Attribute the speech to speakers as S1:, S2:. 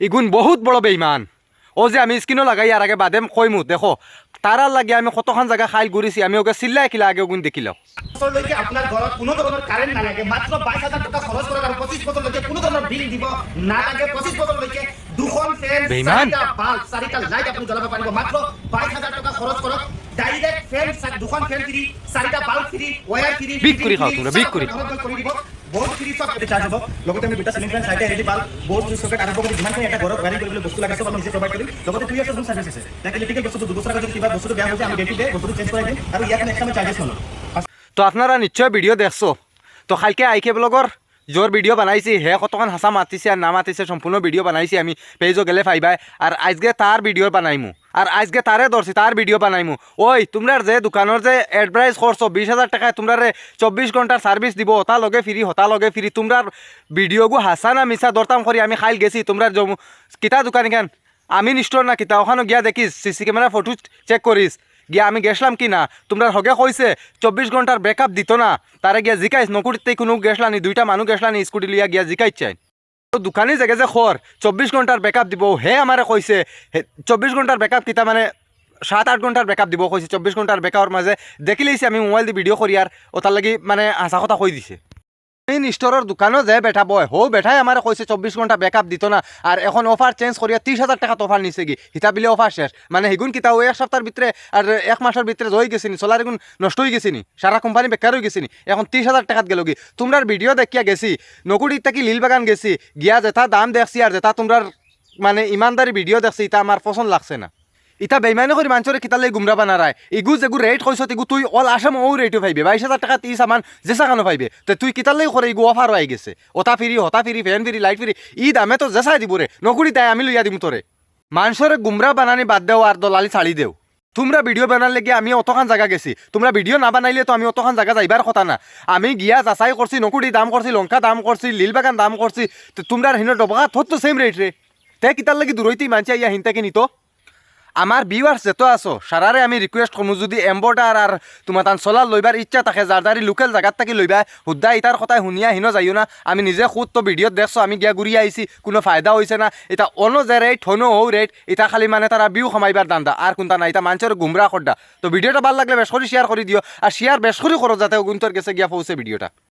S1: ইগুন বহুত বড় বেইমান। ও যে আমি স্কিনও লাগাই আর আগে বাদে কইমু দেখো। তারার লাগে আমি কতখান জায়গা খাইল ঘুরিছি আমি ওকে চিল্লাই কিলা আগে ওগুন দেখিলাম
S2: বছৰলৈকে আপোনাৰ ঘৰত কোনো ধৰণৰ কাৰেণ্ট নালাগে মাত্ৰ বাইছ হাজাৰ টকা খৰচ কৰক আৰু পঁচিছ বছৰলৈকে কোনো ধৰণৰ বিল দিব নালাগে। পঁচিছ বছৰলৈকে দুখন ফেন। চাৰিটা বাল্ব চাৰিটা লাইট আপুনি জ্বলাব পাৰিব। মাত্ৰ বাইছ হাজাৰ টকা খৰচ কৰক। ডাইৰেক্ট ফেন দুখন ফেন ফ্ৰী চাৰিটা বাল্ব ফ্ৰী ৱায়াৰ ফ্ৰী
S1: বিগ কৰি খাওঁ তোমরা, বিগ কৰি।
S2: কৰি দিব। বস্তু বেয়া হৈছে, আমি ডে ডে বস্তুটো চেঞ্জ কৰাই দিম। আৰু
S1: তো আপনারা নিশ্চয় ভিডিও দেখছ। তো কালকে আইকে ব্লগর জোর ভিডিও বানাইছি, হে কতক্ষণ হাসা মাতিছে আর না মাতিছে সম্পূর্ণ ভিডিও বানাইছি আমি পেজও গেলে ফাইবাই আর আজকে তার ভিডিও বানাইমু। আর আজকে তারে ধরছি তার ভিডিও বানাইমু। ওই তোমরার যে দোকানের যে অ্যাডভাইস করছ বিশ হাজার টাকায় তোমরা চব্বিশ ঘণ্টার সার্ভিস দিব, হতা লগে ফিরি হতা লগে ফিরি তোমরার ভিডিওগু হাসা না মিশা দরতাম করি আমি খাইল গেছি তোমরা জমু কিতা দোকান কেন? আমি নিষ্ঠর না কিতা ওখানে গিয়া দেখিস সিসি ক্যামেরা ফটো চেক করিস গিয়া আমি গেছলাম কি না? তোমরা হগে কইছে চব্বিশ ঘণ্টার ব্যাকআপ দিত না। তারে গিয়া জিকাইছ নকুরিতে কোনো গেছলানি দুইটা মানুষ গেছলানি স্কুটি লিয়া গিয়া তো দোকানি জেগে যে খর চব্বিশ ঘণ্টার ব্যাকআপ দিব, হে আমারে কইছে চব্বিশ ঘণ্টার ব্যাকআপ কিতা মানে সাত আট ঘণ্টার ব্যাকআপ দিব কইছে চব্বিশ ঘণ্টার ব্যাকআপের মাঝে দেখি লইছি আমি মোবাইল দিয়ে ভিডিও করি আর ও লাগি মানে আশা কথা কই দিছে। এই স্টোরের দোকানও যে বেটা বয়, হো বেটাই আমার কইছে চব্বিশ ঘণ্টা ব্যাকআপ দিত না। আর এখন অফার চেঞ্জ করিয়া ত্রিশ হাজার টাকা অফার নিছে কি হিতা বিলে অফার শেষ। মানে হিগুন কিতা ওই এক সপ্তাহের ভিতরে আর এক মাসের ভিতরে জয় গেছিনি সোলার এগুন নষ্ট হয়ে গেছিনি সারা কোম্পানি বেকার হয়ে গেছিনি এখন ত্রিশ হাজার টাকাত গেল কি তোমরার ভিডিও দেখিয়া গেছি। নকুড়ির থাকি লীল বাগান গেছি। গিয়া যেটা দাম দেখছি আর যেটা তোমরার মানে ইমানদারি ভিডিও দেখছি এটা আমার পছন্দ লাগছে না। ইতা বেইমানি করে মানুষের কিতালে গুমরা বানারায় ইগু যেগু রেট কইছ ইগু তুই অল আসাম ও রেটও পাইবে বাইশ হাজার টাকা ই সামান যে সাকানো পাইবে তো তুই কিতালে করে ইগু অফার হয়ে গেছে। ওটা ফিরি হতা ফিরি ফ্যান ফিরি লাইট ফিরি ই দামে তো জেসাই দিব রে নকুড়ি তাই আমি লইয়া দিম তোরে মানুষের গুমরা বানানি বাদ দেও আর দলালি ছাড়ি দেও। তোমরা ভিডিও বানালে গিয়ে আমি অতখান জায়গা গেছি। তোমরা ভিডিও না বানাইলে তো আমি অতখান জায়গা যাইবার কথা না। আমি গিয়া যাচাই করছি নকুড়ি দাম করছি লঙ্কা দাম করছি লীল বাগান দাম করছি তো তোমরা হিনো ডবকা থত তো সেম রেট রে তে কিতার লাগি দূরইতেই মানছি ইয়া হিনতাকে নিত আমার ভিউয়ার্স যেত আছো সারারে আমি রিকুয়েস্ট করমু যদি এম্বর্ডার আর তোমার তান চলার লইবার ইচ্ছা থাকে যার দাঁড়ি লোকেল জায়গাত থাকি লইবা হুদ্দা ইটার কথাই শুনিয়া হিনো যাইও না। আমি নিজে খুদ তো ভিডিওত দেখছ, আমি গিয়া ঘুরি আইছি কোনো ফায়দা হয়েছে না। এটা অন্য যে রেট হনো হৌ রেট এটা খালি মানে তারা বিউ কমাইবার দান্দা আর কোনটা না এটা মানুষের গুমরা করডা তো ভিডিওটা ভালো লাগলে বেশ করে শেয়ার করে দিও আর শেয়ার বেশ করে করো যাতে গুন্তর গেছে গিয়া পৌঁছে ভিডিওটা